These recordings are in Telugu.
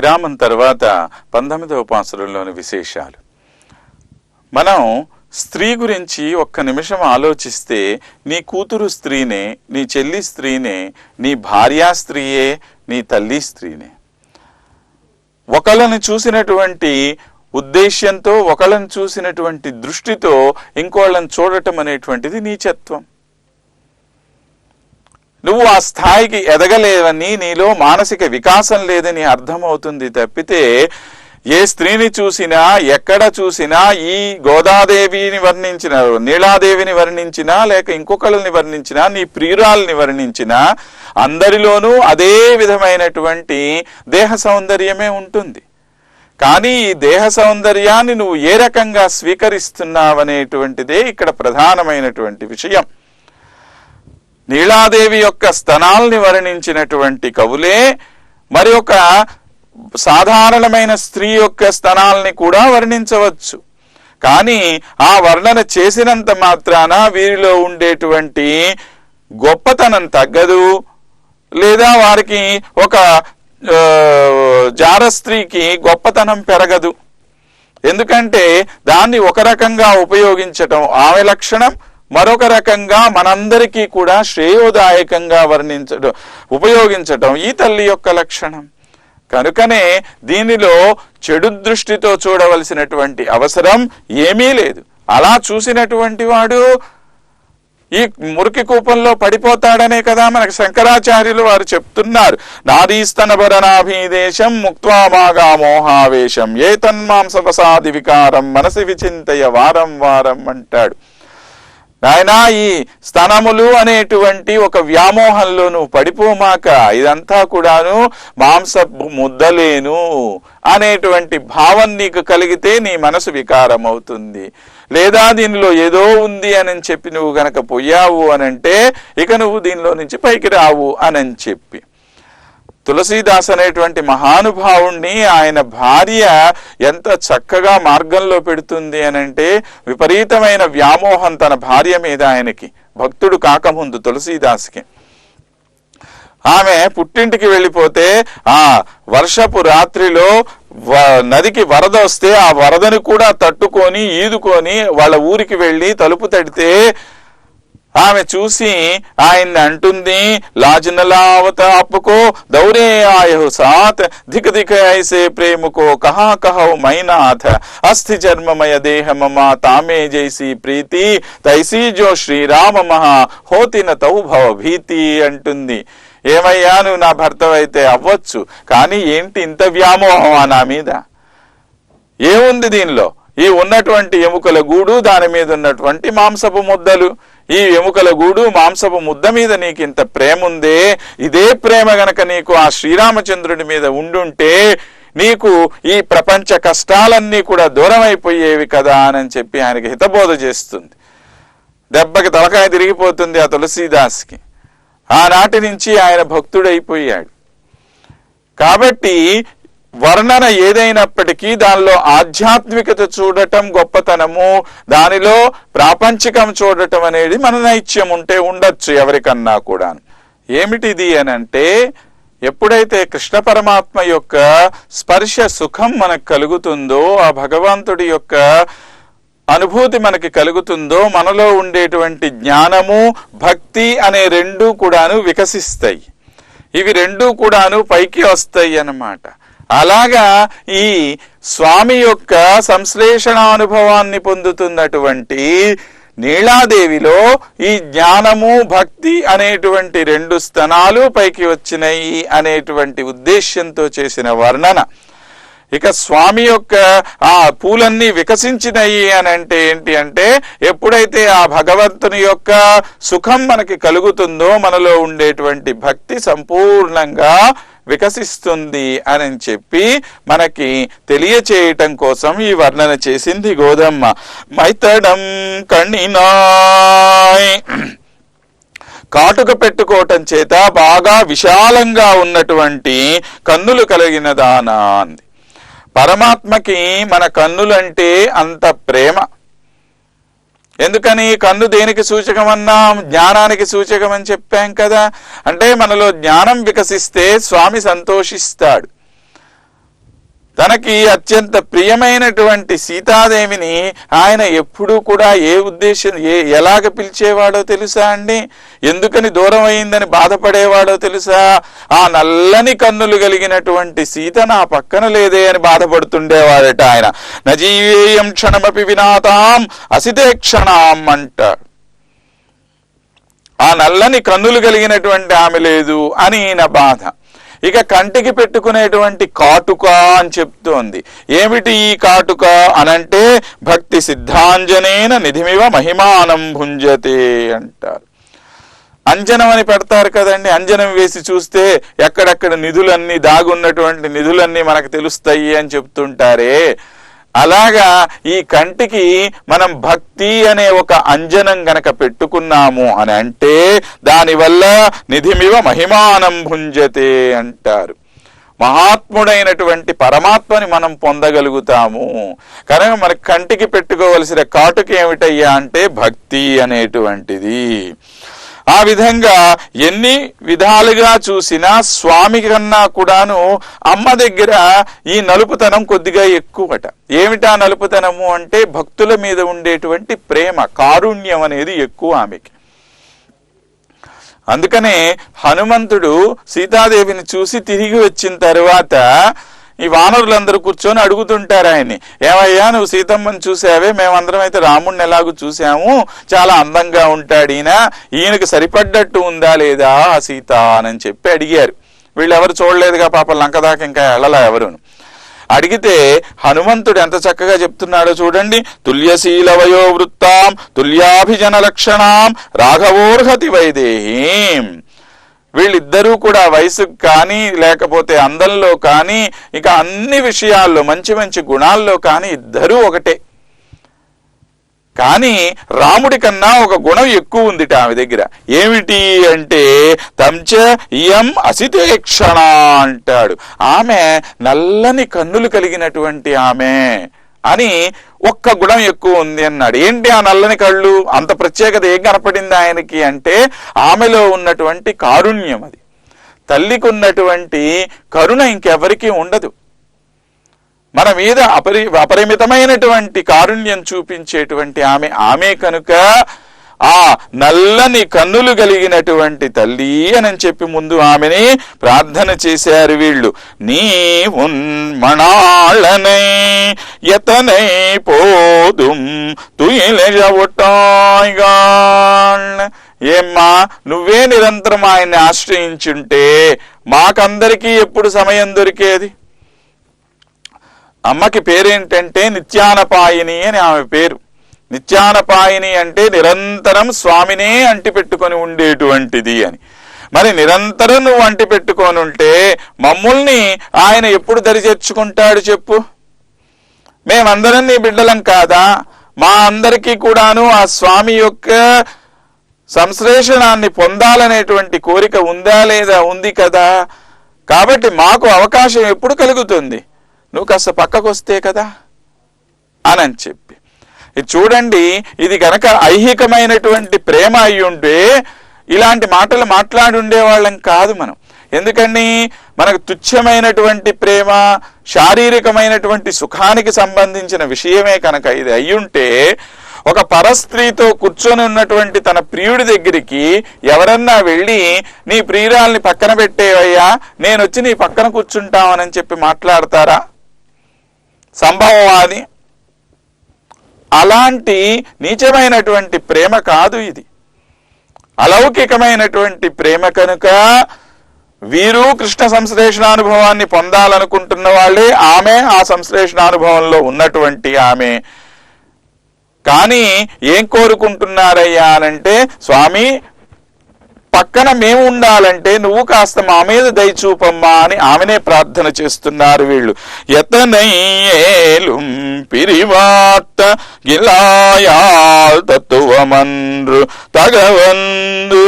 విరామం తర్వాత పంతొమ్మిదవ పాసురంలోని విశేషాలు. మనం స్త్రీ గురించి ఒక్క నిమిషం ఆలోచిస్తే నీ కూతురు స్త్రీనే నీ చెల్లి స్త్రీనే నీ భార్యా స్త్రీయే నీ తల్లి స్త్రీనే. ఒకళ్ళని చూసినటువంటి ఉద్దేశ్యంతో ఒకళ్ళని చూసినటువంటి దృష్టితో ఇంకోళ్ళని చూడటం అనేటువంటిది నీచత్వం. నువ్వు ఆ స్థాయికి ఎదగలేవని నీలో మానసిక వికాసం లేదని అర్థమవుతుంది తప్పితే ఏ స్త్రీని చూసినా ఎక్కడ చూసినా ఈ గోదాదేవిని వర్ణించిన నీలాదేవిని వర్ణించినా లేక ఇంకొకళ్ళని వర్ణించినా నీ ప్రియురాల్ని వర్ణించినా అందరిలోనూ అదే విధమైనటువంటి దేహ సౌందర్యమే ఉంటుంది. కానీ ఈ దేహ సౌందర్యాన్ని నువ్వు ఏ రకంగా స్వీకరిస్తున్నావనేటువంటిదే ఇక్కడ ప్రధానమైనటువంటి విషయం. నీలాదేవి యొక్క స్తనాల్ని వర్ణించినటువంటి కవులే మరి ఒక సాధారణమైన స్త్రీ యొక్క స్తనాల్ని కూడా వర్ణించవచ్చు. కానీ ఆ వర్ణన చేసినంత మాత్రాన వీరిలో ఉండేటువంటి గొప్పతనం తగ్గదు. లేదా వారికి ఒక జార స్త్రీకి గొప్పతనం పెరగదు. ఎందుకంటే దాన్ని ఒక రకంగా ఉపయోగించటం ఆమె లక్షణం మరొక రకంగా మనందరికీ కూడా శ్రేయోదాయకంగా వర్ణించడం ఉపయోగించడం ఈ తల్లి యొక్క లక్షణం. కనుకనే దీనిలో చెడు దృష్టితో చూడవలసినటువంటి అవసరం ఏమీ లేదు. అలా చూసినటువంటి వాడు ఈ మురికి కూపంలో పడిపోతాడనే కదా మనకు శంకరాచార్యులు వారు చెప్తున్నారు. నారీస్తన భరణాభీదేశం ముక్త్వామాగా మోహావేశం ఏ తన్మాంసవసాది వికారం మనసి విచింతయ వారం వారం అంటాడు. నాయనా ఈ స్తనములు అనేటువంటి ఒక వ్యామోహంలో నువ్వు పడిపోమాక ఇదంతా కూడాను మాంస ముద్దలేను అనేటువంటి భావం నీకు కలిగితే నీ మనసు వికారం అవుతుంది లేదా దీనిలో ఏదో ఉంది అని చెప్పి నువ్వు గనక పోయావు అనంటే ఇక నువ్వు దీనిలో నుంచి పైకి రావు అని చెప్పి తులసీదాస్ అనేటువంటి మహానుభావుణ్ణి ఆయన భార్య ఎంత చక్కగా మార్గంలో పెడుతుంది అనంటే విపరీతమైన వ్యామోహం తన భార్య మీద ఆయనకి. భక్తుడు కాకముందు తులసీదాస్కి. ఆమె పుట్టింటికి వెళ్ళిపోతే ఆ వర్షపు రాత్రిలో వ- నదికి వరద వస్తే ఆ వరదని కూడా తట్టుకొని ఈదుకొని వాళ్ళ ఊరికి వెళ్ళి తలుపు తడితే ఆమె చూసి ఆయన్ని అంటుంది లాజనలావత అప్పుకో దౌరే ఆయహు సాత్ ధిక్ ధిక ఐసే ప్రేముకో కహా కహౌ మైనాథ అస్థి జన్మమయ దేహమమ తామే జైసి ప్రీతి తైసీ జో శ్రీరామ మహా హోతిన తౌ భవ భీతి అంటుంది. ఏమయ్యా నువ్వు నా భర్తవైతే అవ్వచ్చు కానీ ఏంటి ఇంత వ్యామోహం నా మీద? ఏముంది దీనిలో? ఈ ఉన్నటువంటి ఎముకల గూడు దాని మీద ఉన్నటువంటి మాంసపు ముద్దలు. ఈ ఎముకల గూడు మాంసపు ముద్ద మీద నీకు ఇంత ప్రేమ ఉందే ఇదే ప్రేమ గనక నీకు ఆ శ్రీరామచంద్రుడి మీద ఉండుంటే నీకు ఈ ప్రపంచ కష్టాలన్నీ కూడా దూరం అయిపోయేవి కదా అని చెప్పి ఆయనకి హితబోధ చేస్తుంది. దెబ్బకి తలకాయ తిరిగిపోతుంది ఆ తులసీదాస్కి. ఆనాటి నుంచి ఆయన భక్తుడైపోయాడు. కాబట్టి వర్ణన ఏదైనప్పటికీ దానిలో ఆధ్యాత్మికత చూడటం గొప్పతనము. దానిలో ప్రాపంచికం చూడటం అనేది మన నైత్యం ఉంటే ఉండొచ్చు ఎవరికన్నా కూడా ఏమిటిది అని అంటే ఎప్పుడైతే కృష్ణ పరమాత్మ యొక్క స్పర్శ సుఖం మనకు కలుగుతుందో ఆ భగవంతుడి యొక్క అనుభూతి మనకి కలుగుతుందో మనలో ఉండేటువంటి జ్ఞానము భక్తి అనే రెండు కూడాను వికసిస్తాయి. ఇవి రెండు కూడాను పైకి వస్తాయి అన్నమాట. అలాగా ఈ స్వామి యొక్క సంశ్లేషణ అనుభవాన్ని పొందుతున్నటువంటి నీళాదేవిలో ఈ జ్ఞానము భక్తి అనేటువంటి రెండు స్తనాలు పైకి వచ్చినాయి అనేటువంటి ఉద్దేశ్యంతో చేసిన వర్ణన. ఇక స్వామి యొక్క ఆ పూలన్నీ వికసించినయి అని అంటే ఏంటి అంటే ఎప్పుడైతే ఆ భగవంతుని యొక్క సుఖం మనకి కలుగుతుందో మనలో ఉండేటువంటి భక్తి సంపూర్ణంగా వికసిస్తుంది అని చెప్పి మనకి తెలియచేయటం కోసం ఈ వర్ణన చేసింది గోధమ్మ. మైతడం కణినాయ్. కాటుక పెట్టుకోవటం చేత బాగా విశాలంగా ఉన్నటువంటి కన్నులు కలిగిన దానా అంది. పరమాత్మకి మన కన్నులంటే అంత ప్రేమ. ఎందుకని కన్ను దేనికి సూచకమన్నాం జ్ఞానానికి సూచకమని చెప్పాం కదా. అంటే మనలో జ్ఞానం వికసిస్తే స్వామి సంతోషిస్తాడు. తనకి అత్యంత ప్రియమైనటువంటి సీతాదేవిని ఆయన ఎప్పుడూ కూడా ఏ ఉద్దేశం ఏ ఎలాగ పిలిచేవాడో తెలుసా అండి? ఎందుకని దూరం అయిందని బాధపడేవాడో తెలుసా? ఆ నల్లని కన్నులు కలిగినటువంటి సీత నా పక్కన లేదే అని బాధపడుతుండేవాడట ఆయన. నజీవేయం క్షణమపి వినాతాం అసితే క్షణాం అంటాడు ఆ నల్లని కన్నులు కలిగినటువంటి ఆమె లేదు అని నా బాధ. ఇక కంటికి పెట్టుకునేటువంటి కాటుక అని చెప్తోంది. ఏమిటి ఈ కాటుక అనంటే భక్తి సిద్ధాంజనేన నిధిమివ మహిమానం భుంజతే అంటారు. అంజనం అని పెడతారు కదండి. అంజనం వేసి చూస్తే ఎక్కడెక్కడ నిధులన్నీ దాగున్నటువంటి నిధులన్నీ మనకు తెలుస్తాయి అని చెప్తుంటారే. అలాగా ఈ కంటికి మనం భక్తి అనే ఒక అంజనం గనక పెట్టుకున్నాము అని అంటే దానివల్ల నిధిమివ మహిమానం భుంజతే అంటారు. మహాత్ముడైనటువంటి పరమాత్మని మనం పొందగలుగుతాము. కనుక మన కంటికి పెట్టుకోవలసిన కాటుకి ఏమిటయ్యా అంటే భక్తి అనేటువంటిది. ఆ విధంగా ఎన్ని విధాలుగా చూసినా స్వామి కన్నా కూడాను అమ్మ దగ్గర ఈ నలుపుతనం కొద్దిగా ఎక్కువట. ఏమిటా నలుపుతనము అంటే భక్తుల మీద ఉండేటువంటి ప్రేమ కారుణ్యం అనేది ఎక్కువ ఆమెకి. అందుకనే హనుమంతుడు సీతాదేవిని చూసి తిరిగి వచ్చిన తర్వాత ఈ వానరులందరూ కూర్చొని అడుగుతుంటారు ఆయన్ని. ఏమయ్యా నువ్వు సీతమ్మని చూసావే? మేమందరం అయితే రాముడిని ఎలాగూ చూసాము? చాలా అందంగా ఉంటాడు ఈయన. ఈయనకి సరిపడ్డట్టు ఉందా లేదా ఆ సీత అని చెప్పి అడిగారు. వీళ్ళెవరు చూడలేదుగా పాప లంక దాకా ఇంకా వెళ్ళలా ఎవరును అడిగితే హనుమంతుడు ఎంత చక్కగా చెప్తున్నాడో చూడండి. తుల్యశీలవయో వృత్తాం తుల్యాభిజన లక్షణాం రాఘవోర్హతి వైదేహీం. వీళ్ళిద్దరూ కూడా వయసుకు కానీ లేకపోతే అందంలో కానీ ఇక అన్ని విషయాల్లో మంచి మంచి గుణాల్లో కానీ ఇద్దరూ ఒకటే. కానీ రాముడి కన్నా ఒక గుణం ఎక్కువ ఉందిట ఆమె దగ్గర. ఏమిటి అంటే తంచ ఇయం అసితేక్షణ అంటాడు. ఆమె నల్లని కన్నులు కలిగినటువంటి ఆమె. అని ఒక్క గుణం ఎక్కువ ఉంది అన్నాడు. ఏంటి ఆ నల్లని కళ్ళు? అంత ప్రత్యేకత ఏం కనపడింది ఆయనకి అంటే ఆమెలో ఉన్నటువంటి కారుణ్యం అది. తల్లికి ఉన్నటువంటి కరుణ ఇంకెవరికీ ఉండదు. మన మీద అపరి అపరిమితమైనటువంటి కారుణ్యం చూపించేటువంటి ఆమె ఆమె కనుక ఆ నల్లని కన్నులు కలిగినటువంటి తల్లి అని చెప్పి ముందు ఆమెని ప్రార్థన చేశారు వీళ్ళు. నీ ఉన్మణాళనై ఎతనై పోదుం తుయిలెజవుటాయిగాళ్ ఏమ్మా నువ్వే నిరంతరం ఆయన్ని ఆశ్రయించుంటే మాకందరికీ ఎప్పుడు సమయం దొరికేది? అమ్మకి పేరేంటంటే నిత్యానపాయిని అని ఆమె పేరు. నిత్యానపాయని అంటే నిరంతరం స్వామినే అంటి పెట్టుకొని ఉండేటువంటిది అని. మరి నిరంతరం నువ్వు అంటి పెట్టుకొని ఉంటే మమ్ముల్ని ఆయన ఎప్పుడు దరి చేర్చుకుంటాడు చెప్పు? మేమందరం నీ బిడ్డలం కాదా? మా అందరికీ కూడాను ఆ స్వామి యొక్క సంశ్లేషణాన్ని పొందాలనేటువంటి కోరిక ఉందా లేదా ఉంది కదా? కాబట్టి మాకు అవకాశం ఎప్పుడు కలుగుతుంది? నువ్వు కాస్త పక్కకు వస్తే కదా? అని చెప్పి. ఇది చూడండి ఇది గనక ఐహికమైనటువంటి ప్రేమ అయి ఉంటే ఇలాంటి మాటలు మాట్లాడి ఉండేవాళ్ళం కాదు మనం. ఎందుకని? మనకు తుచ్చమైనటువంటి ప్రేమ శారీరకమైనటువంటి సుఖానికి సంబంధించిన విషయమే కనుక ఇది అయ్యుంటే ఒక పరస్త్రీతో కూర్చొని ఉన్నటువంటి తన ప్రియుడి దగ్గరికి ఎవరన్నా వెళ్ళి నీ ప్రియురాల్ని పక్కన పెట్టేవయ్యా నేను వచ్చి నీ పక్కన కూర్చుంటామని చెప్పి మాట్లాడతారా? సంభవం అది అలాంటి నీచమైనటువంటి ప్రేమ కాదు ఇది. అలౌకికమైనటువంటి ప్రేమ కనుక వీరు కృష్ణ సంశ్లేషణానుభవాన్ని పొందాలనుకుంటున్న వాళ్ళే ఆమె ఆ సంశ్లేషణానుభవంలో ఉన్నటువంటి ఆమె. కానీ ఏం కోరుకుంటున్నారయ్యా అనంటే స్వామి పక్కన మేము ఉండాలంటే నువ్వు కాస్త మా మీద దయచూపమ్మా అని ఆమెనే ప్రార్థన చేస్తున్నారు వీళ్ళు. ఎతనయ్యేలుం పిరివాట గిలాయాల్ తత్వమన్రు తగవందు.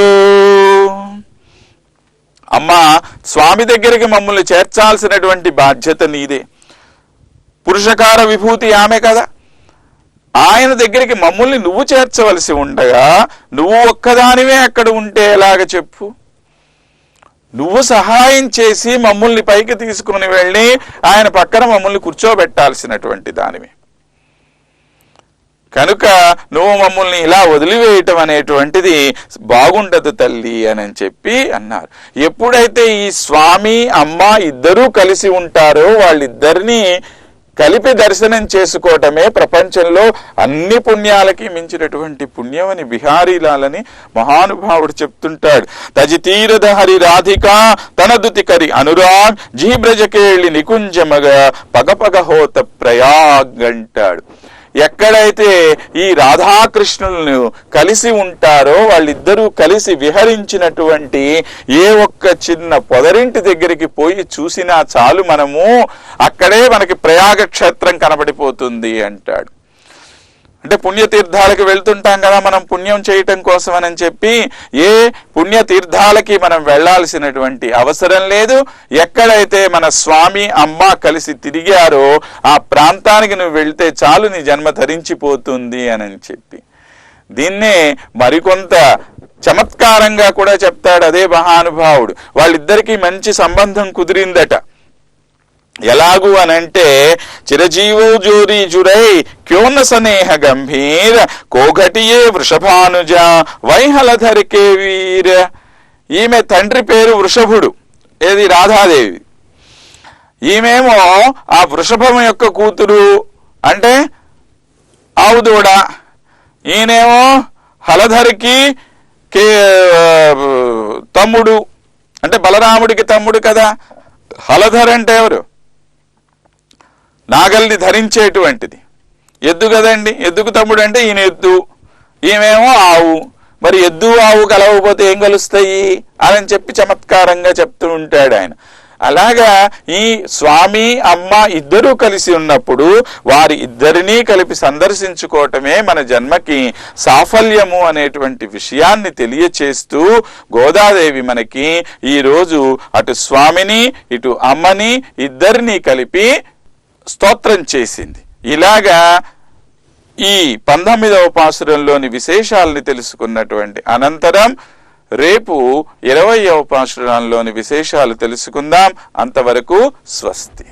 అమ్మా స్వామి దగ్గరికి మమ్మల్ని చేర్చాల్సినటువంటి బాధ్యత నీదే. పురుషకార విభూతి ఆమె కదా. ఆయన దగ్గరికి మమ్మల్ని నువ్వు చేర్చవలసి ఉండగా నువ్వు ఒక్కదానివే అక్కడ ఉంటే ఎలాగ చెప్పు? నువ్వు సహాయం చేసి మమ్మల్ని పైకి తీసుకుని వెళ్ళి ఆయన పక్కన మమ్మల్ని కూర్చోబెట్టాల్సినటువంటి దానివి. కనుక నువ్వు మమ్మల్ని ఇలా వదిలివేయటం అనేటువంటిది బాగుండదు తల్లి అని చెప్పి అన్నారు. ఎప్పుడైతే ఈ స్వామి అమ్మ ఇద్దరూ కలిసి ఉంటారో వాళ్ళిద్దరినీ కలిపి దర్శనం చేసుకోవటమే ప్రపంచంలో అన్ని పుణ్యాలకి మించినటువంటి పుణ్యమని బిహారీలాలని మహానుభావుడు చెప్తుంటాడు. తజి తీరద హరి రాధిక తనదుతి కరి అనురాగ్ జీబ్రజకేళి నికుంజమగ పగపగ హోత ప్రయాగ్ అంటాడు. ఎక్కడైతే ఈ రాధాకృష్ణులను కలిసి ఉంటారో వాళ్ళిద్దరూ కలిసి విహరించినటువంటి ఏ ఒక్క చిన్న పొదరింటి దగ్గరికి పోయి చూసినా చాలు మనము అక్కడే మనకి ప్రయాగ క్షేత్రం కనబడిపోతుంది అంటాడు. అంటే పుణ్యతీర్థాలకు వెళ్తుంటాం కదా మనం పుణ్యం చేయటం కోసం అని చెప్పి ఏ పుణ్యతీర్థాలకి మనం వెళ్ళాల్సినటువంటి అవసరం లేదు. ఎక్కడైతే మన స్వామి అమ్మ కలిసి తిరిగారో ఆ ప్రాంతానికి నువ్వు వెళ్తే చాలు నీ జన్మ ధరించిపోతుంది అని చెప్పి. దీన్నే మరికొంత చమత్కారంగా కూడా చెప్తాడు అదే మహానుభావుడు. వాళ్ళిద్దరికీ మంచి సంబంధం కుదిరిందట. ఎలాగు అనంటే చిరజీవో జోరి జురై క్యోన సనేహ గంభీర కోఘటియే వృషభానుజ వైహలధరికే వీర. ఈమె తండ్రి పేరు వృషభుడు ఏది రాధాదేవి. ఈమెమో ఆ వృషభం యొక్క కూతురు అంటే ఆవుదూడ. ఈయనేమో హలధరికి కే తమ్ముడు అంటే బలరాముడికి తమ్ముడు కదా. హలధర్ అంటే ఎవరు? నాగల్ని ధరించేటువంటిది. ఎద్దు కదండి? ఎద్దుకు తమ్ముడు అంటే ఈయన ఎద్దు. ఈమెమో ఆవు. మరి ఎద్దు ఆవు కలవకపోతే ఏం కలుస్తాయి? అని చెప్పి చమత్కారంగా చెప్తూ ఉంటాడు ఆయన. అలాగా ఈ స్వామి అమ్మ ఇద్దరూ కలిసి ఉన్నప్పుడు వారి ఇద్దరినీ కలిపి సందర్శించుకోవటమే మన జన్మకి సాఫల్యము అనేటువంటి విషయాన్ని తెలియచేస్తూ గోదాదేవి మనకి ఈరోజు అటు స్వామిని ఇటు అమ్మని ఇద్దరినీ కలిపి స్తోత్రం చేసింది. ఇలాగా ఈ పంతొమ్మిదవ పాసురంలోని విశేషాలని తెలుసుకున్నటువంటి అనంతరం రేపు ఇరవయవ పాసురంలోని విశేషాలు తెలుసుకుందాం. అంతవరకు స్వస్తి.